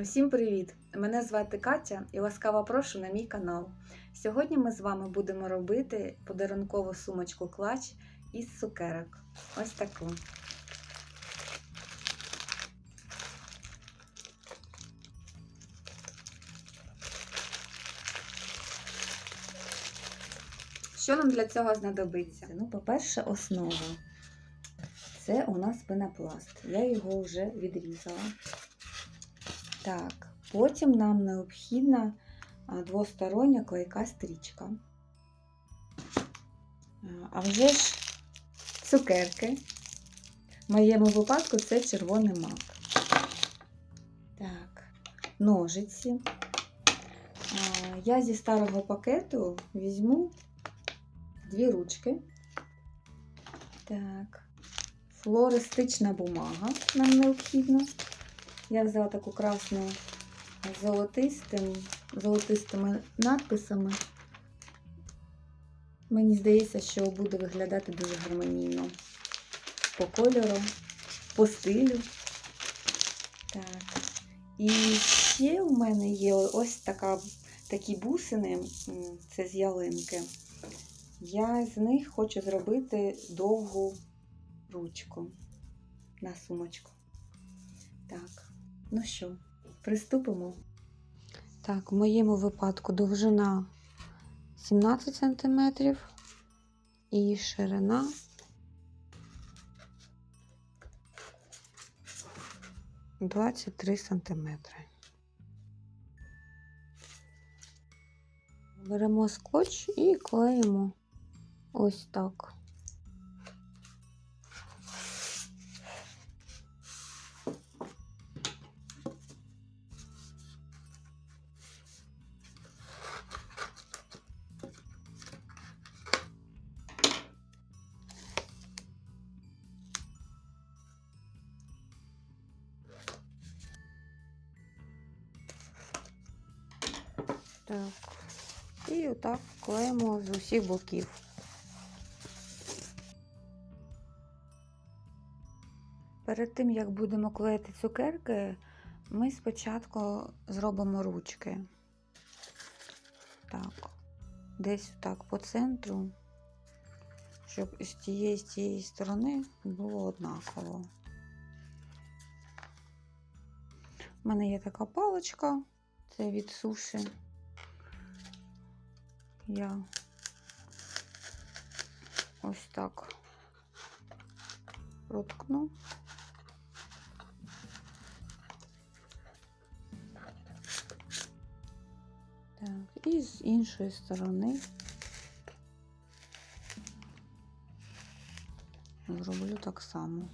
Усім привіт! Мене звати Катя і ласкаво прошу на мій канал. Сьогодні ми з вами будемо робити подарункову сумочку клач із цукерок. Ось таку. Що нам для цього знадобиться? Ну, по-перше, основа. Це у нас пенопласт. Я його вже відрізала. Так, потім нам необхідна двостороння клейка стрічка. А, вже ж цукерки. В моєму випадку це червоний мак. Так, ножиці. Я зі старого пакету візьму дві ручки. Так, флористична бумага нам необхідна. Я взяла таку красну з золотистим, золотистими надписами. Мені здається, що буде виглядати дуже гармонійно. По кольору, по стилю. Так. І ще у мене є ось така, такі бусини, це з ялинки. Я з них хочу зробити довгу ручку на сумочку. Так, ну що, приступимо. Так, в моєму випадку довжина 17 см і ширина 23 см. Беремо скотч і клеїмо ось так. І отак клеїмо з усіх боків. Перед тим, як будемо клеїти цукерки, ми спочатку зробимо ручки. Так, десь так по центру, щоб з тієї з тієї сторони було однаково. У мене є така паличка, це від суші. Я ось так проткну. Так, і з іншої сторони зроблю так само.